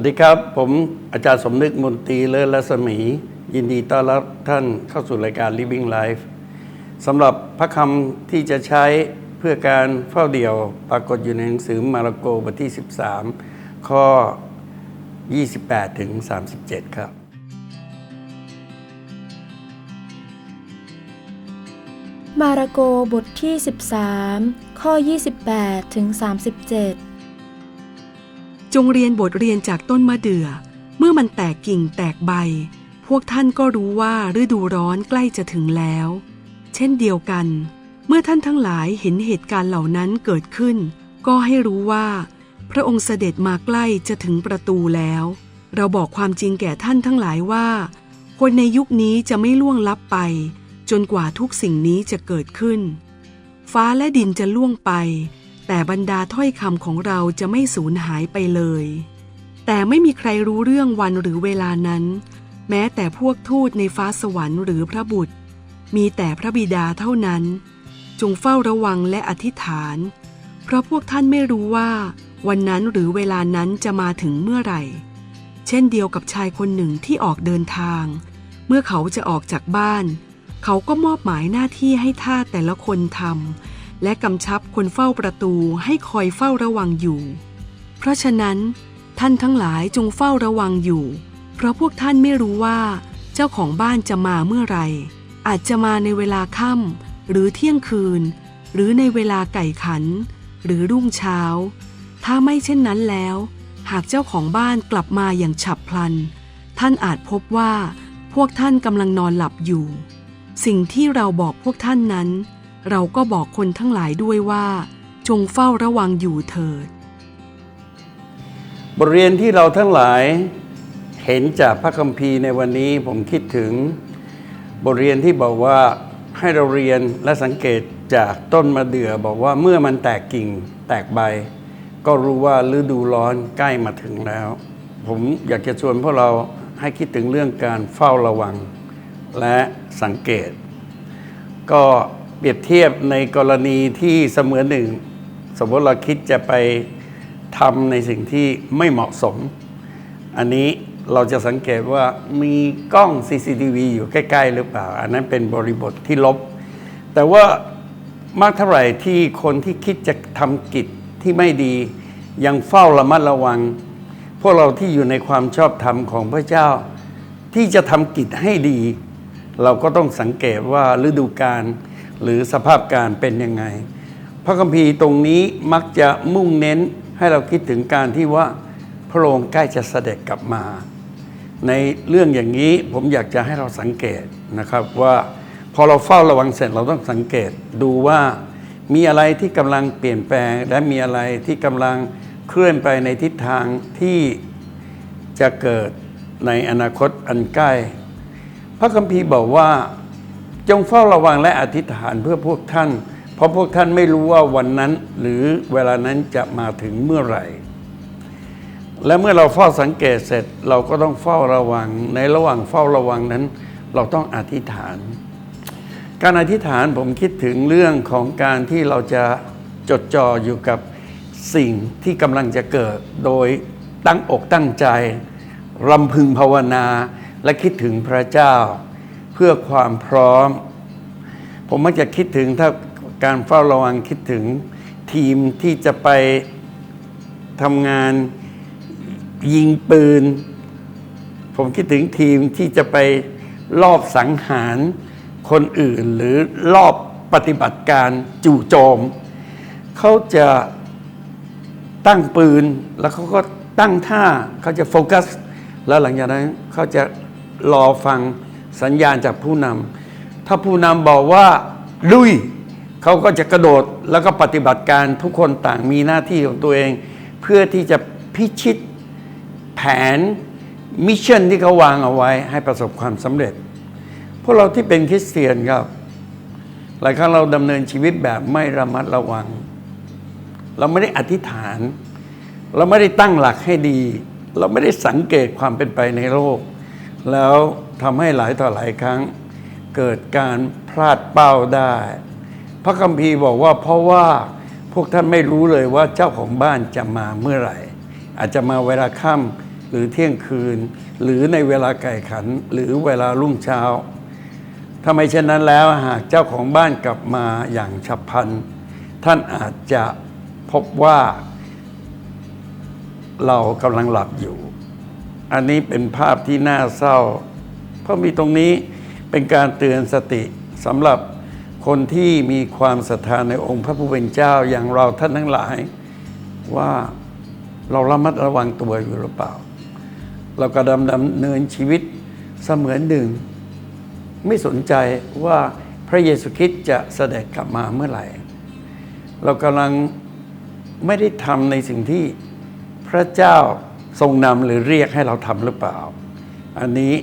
วัสดีครับ ผมอาจารย์สมนึกมนตรีเลิศรัศมี ยินดีต้อนรับท่านเข้าสู่รายการ Living Life สำหรับพระคำที่จะใช้เพื่อการเฝ้าเดี่ยวปรากฏอยู่ในหนังสือมาระโกบทที่ 13 ข้อ 28 ถึง 37 ครับ มาระโกบทที่ 13 ข้อ 28 ถึง 37 จงเรียนบทเรียนจากต้นมะเดื่อ เมื่อมันแตกกิ่งแตกใบ พวกท่านก็รู้ว่าฤดูร้อนใกล้จะถึงแล้ว เช่นเดียวกัน เมื่อท่านทั้งหลายเห็นเหตุการณ์เหล่านั้นเกิดขึ้น ก็ให้รู้ว่า พระองค์เสด็จมาใกล้จะถึงประตูแล้ว เราบอกความจริงแก่ท่านทั้งหลายว่า คนในยุคนี้จะไม่ล่วงลับไป จนกว่าทุกสิ่งนี้จะเกิดขึ้น ฟ้าและดินจะล่วงไป แต่บรรดาถ้อยคำของเราจะไม่สูญหายไปเลย แต่ไม่มีใครรู้เรื่องวันหรือเวลานั้น แม้แต่พวกทูตในฟ้าสวรรค์หรือพระบุตร มีแต่พระบิดาเท่านั้น จงเฝ้าระวังและอธิษฐาน เพราะพวกท่านไม่รู้ว่า วันนั้นหรือเวลานั้นจะมาถึงเมื่อไหร่ เช่นเดียวกับชายคนหนึ่งที่ออกเดินทาง เมื่อเขาจะออกจากบ้าน เขาก็มอบหมายหน้าที่ให้ท่าแต่ละคนทำ และกำชับคนเฝ้าประตูให้คอยเฝ้าระวังอยู่ เพราะฉะนั้น ท่านทั้งหลายจงเฝ้าระวังอยู่ เพราะพวกท่านไม่รู้ว่า เจ้าของบ้านจะมาเมื่อไรอาจจะมาในเวลาค่ำหรือเที่ยงคืน หรือในเวลาไก่ขัน หรือรุ่งเช้า ถ้าไม่เช่นนั้นแล้ว หากเจ้าของบ้านกลับมาอย่างฉับพลัน ท่านอาจพบว่า พวกท่านกำลังนอนหลับอยู่ สิ่งที่เราบอกพวกท่านนั้น เราก็บอกคนทั้งหลายด้วยว่า จงเฝ้าระวังอยู่เถิด บทเรียนที่เราทั้งหลายเห็นจากพระคัมภีร์ในวันนี้ผมคิดถึง บทเรียนที่บอกว่าให้เราเรียนและสังเกตจากต้นมะเดื่อบอกว่าเมื่อมันแตกกิ่งแตกใบ ก็รู้ว่าฤดูร้อนใกล้มาถึงแล้ว ผมอยากจะชวนพวกเราให้คิดถึงเรื่องการเฝ้าระวัง และสังเกต ก็ เปรียบเทียบในกรณีที่เสมือนหนึ่ง สมมติเราคิดจะไปทำในสิ่งที่ไม่เหมาะสม อันนี้เราจะสังเกตว่ามีกล้อง CCTV อยู่ใกล้ ๆ หรือเปล่า อันนั้นเป็นบริบทที่ลบ แต่ว่ามากเท่าไหร่ที่คนที่คิดจะทำกิจที่ไม่ดียังเฝ้าระมัดระวัง พวกเราที่อยู่ในความชอบธรรมของพระเจ้า ที่จะทำกิจให้ดี เราก็ต้องสังเกตว่าฤดูกาล หรือสภาพการเป็นยังไง พระคัมภีร์ตรงนี้มักจะมุ่งเน้นให้เราคิดถึงการที่ว่าพระองค์ใกล้จะเสด็จกลับมา ในเรื่องอย่างนี้ผมอยากจะให้เราสังเกตนะครับว่าพอเราเฝ้าระวังเสร็จเราต้องสังเกตดูว่ามีอะไรที่กำลังเปลี่ยนแปลง และมีอะไรที่กำลังเคลื่อนไปในทิศทางที่จะเกิดในอนาคตอันใกล้ พระคัมภีร์บอกว่า จงเฝ้าระวังและอธิษฐานเพื่อพวกท่าน เพราะพวกท่านไม่รู้ว่าวันนั้นหรือเวลานั้นจะมาถึงเมื่อไหร่ และเมื่อเราเฝ้าสังเกตเสร็จเราก็ต้องเฝ้าระวัง ในระหว่างเฝ้าระวังนั้น เราต้องอธิษฐาน การอธิษฐานผมคิดถึงเรื่องของการที่เราจะจดจ่ออยู่กับสิ่งที่กำลังจะเกิดโดยตั้งอกตั้งใจรำพึงภาวนาและคิดถึงพระเจ้า พื่อความพร้อม ผมมักจะคิดถึงถ้าการเฝ้าระวังคิดถึงทีมที่จะไปทำงานยิงปืน ผมคิดถึงทีมที่จะไปลอบสังหารคนอื่นหรือลอบปฏิบัติการจู่โจม เขาจะตั้งปืนแล้วเขาก็ตั้งท่าเขาจะโฟกัส แล้วหลังจากนั้นเขาจะรอฟัง สัญญาณจากผู้นำถ้าผู้นำบอกว่าลุยเขาก็จะกระโดดแล้วก็ปฏิบัติการทุกคนต่างมีหน้าที่ของตัวเอง เพื่อที่จะพิชิตแผนมิชชั่นที่เขาวางเอาไว้ให้ประสบความสำเร็จ พวกเราที่เป็นคริสเตียนครับ หลายครั้งเราดำเนินชีวิตแบบไม่ระมัดระวัง เราไม่ได้อธิษฐาน เราไม่ได้ตั้งหลักให้ดี เราไม่ได้สังเกตความเป็นไปในโลก แล้ว ทำให้หลายต่อหลายครั้ง เกิดการพลาดเป้าได้ พระคัมภีร์บอกว่าเพราะว่าพวกท่านไม่รู้เลยว่าเจ้าของบ้านจะมาเมื่อไหร่ อาจจะมาเวลาค่ำหรือเที่ยงคืน หรือในเวลาไก่ขัน หรือเวลารุ่งเช้าถ้าไมเช่นนั้นแล้วหากเจ้าของบ้านกลับมาอย่างฉับพลัน ท่านอาจจะพบว่าเรากำลังหลับอยู่ อันนี้เป็นภาพที่น่าเศร้า เพราะมีตรงนี้เป็นการเตือนสติสำหรับคนที่มีความศรัทธาในองค์พระผู้เป็นเจ้าอย่างเราท่านทั้งหลายว่าเราระมัดระวังตัวอยู่หรือเปล่า เรากระดำดำเนินชีวิตเสมือนหนึ่ง ไม่สนใจว่าพระเยซูคริสต์จะเสด็จกลับมาเมื่อไหร่ เรากำลังไม่ได้ทำในสิ่งที่พระเจ้าทรงนำหรือเรียกให้เราทำหรือเปล่า อันนี้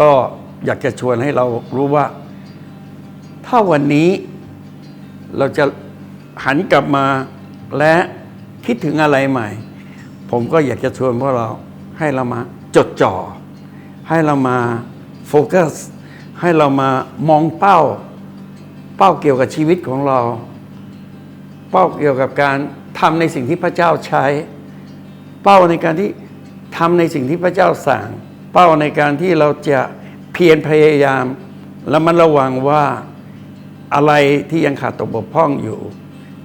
ก็อยากจะชวนให้เรารู้ว่า ถ้าวันนี้เราจะหันกลับมาและคิดถึงอะไรใหม่ ผมก็อยากจะชวนพวกเราให้เรามาจดจ่อ ให้เรามาโฟกัสให้เรามามองเป้า เป้าเกี่ยวกับชีวิตของเรา เป้าเกี่ยวกับการทำในสิ่งที่พระเจ้าใช้ เป้าในการที่ทำในสิ่งที่พระเจ้าสั่ง เป้าในการที่เราจะเพียรพยายาม และมันระวังว่าอะไรที่ยังขาดตกบกพร่องอยู่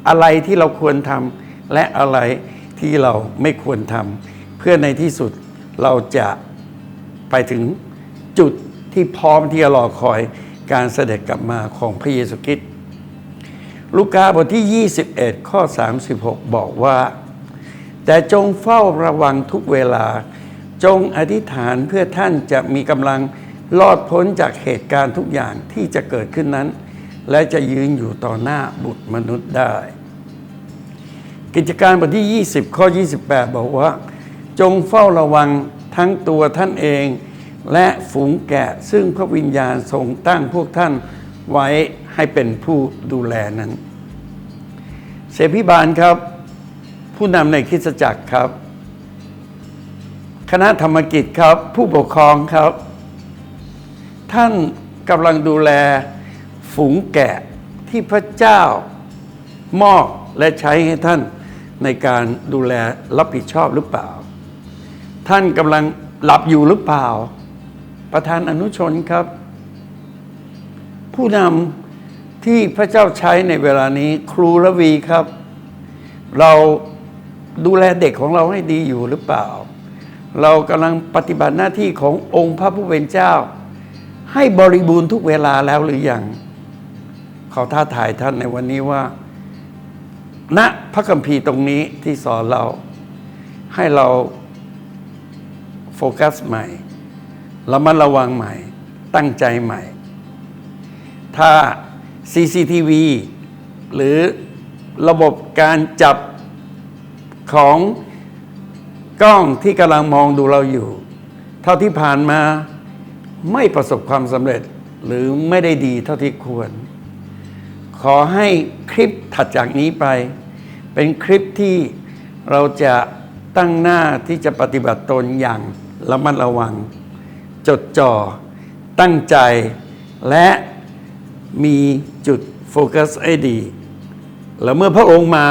อะไรที่เราควรทำและอะไรที่เราไม่ควรทำเพื่อในที่สุดเราจะไปถึงจุดที่พร้อมที่จะรอคอยการเสด็จกลับมาของพระเยซูคริสต์ลูกาบทที่ 21 ข้อ 36 บอกว่า แต่จงเฝ้าระวังทุกเวลา จงอธิษฐานเพื่อท่านจะมีกำลังรอดพ้นจากเหตุการณ์ทุกอย่างที่จะเกิดขึ้นนั้น และจะยืนอยู่ต่อหน้าบุตรมนุษย์ได้ กิจการบทที่ 20 ข้อ 28 บอกว่า จงเฝ้าระวังทั้งตัวท่านเอง และฝูงแกะซึ่งพระวิญญาณทรงตั้งพวกท่านไว้ให้เป็นผู้ดูแลนั้น เสพิบาลครับ ผู้นำในคริสตจักรครับ คณะธรรมกิจครับ ผู้ปกครองครับ ท่านกำลังดูแลฝูงแกะที่พระเจ้ามอบและใช้ให้ท่านในการดูแลรับผิดชอบหรือเปล่า ท่านกำลังหลับอยู่หรือเปล่า ประธานอนุชนครับ ผู้นำที่พระเจ้าใช้ในเวลานี้ครูระวีครับ เราดูแลเด็กของเราให้ดีอยู่หรือเปล่า เรากำลังปฏิบัติหน้าที่ขององค์พระผู้เป็นเจ้า ให้บริบูรณ์ทุกเวลาแล้วหรือยังเขอท้าทายท่านในวันนี้ว่าณพระคัมภีร์ตรงนี้ที่สอนเราให้เราโฟกัสใหม่ระมัดระวังใหม่ ตั้งใจใหม่ ถ้า CCTV หรือระบบการจับของ กล้องที่กำลังมองดูเราอยู่ เท่าที่ผ่านมาไม่ประสบความสำเร็จหรือไม่ได้ดีเท่าที่ควร ขอให้คลิปถัดจากนี้ไป เป็นคลิปที่เราจะตั้งหน้าที่จะปฏิบัติตนอย่างระมัดระวัง จดจ่อ ตั้งใจ และมีจุดโฟกัสให้ดี แล้วเมื่อพระองค์มา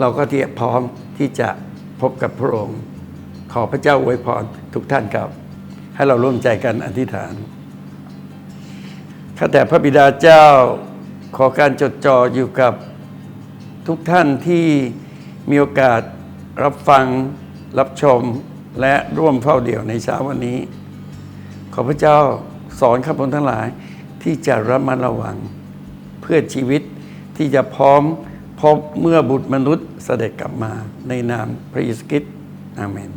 เราก็เตรียมพร้อมที่จะพบกับพระองค์ ขอพระเจ้าอวยพรทุกท่านครับ ให้เราร่วมใจกันอธิษฐานข้าแต่พระบิดาเจ้าขอการจดจ่ออยู่กับทุกท่านที่มีโอกาสรับฟังรับชมและร่วมเฝ้าเดี่ยวในเช้าวันนี้ ขอพระเจ้าสอนข้าพเทั้งหลายที่จะระมัดระวัง เพื่อชีวิตที่จะพร้อมพบเมื่อบุตรมนุษย์เสด็จกลับมาในนามพระเยซูคริสต์อาเมน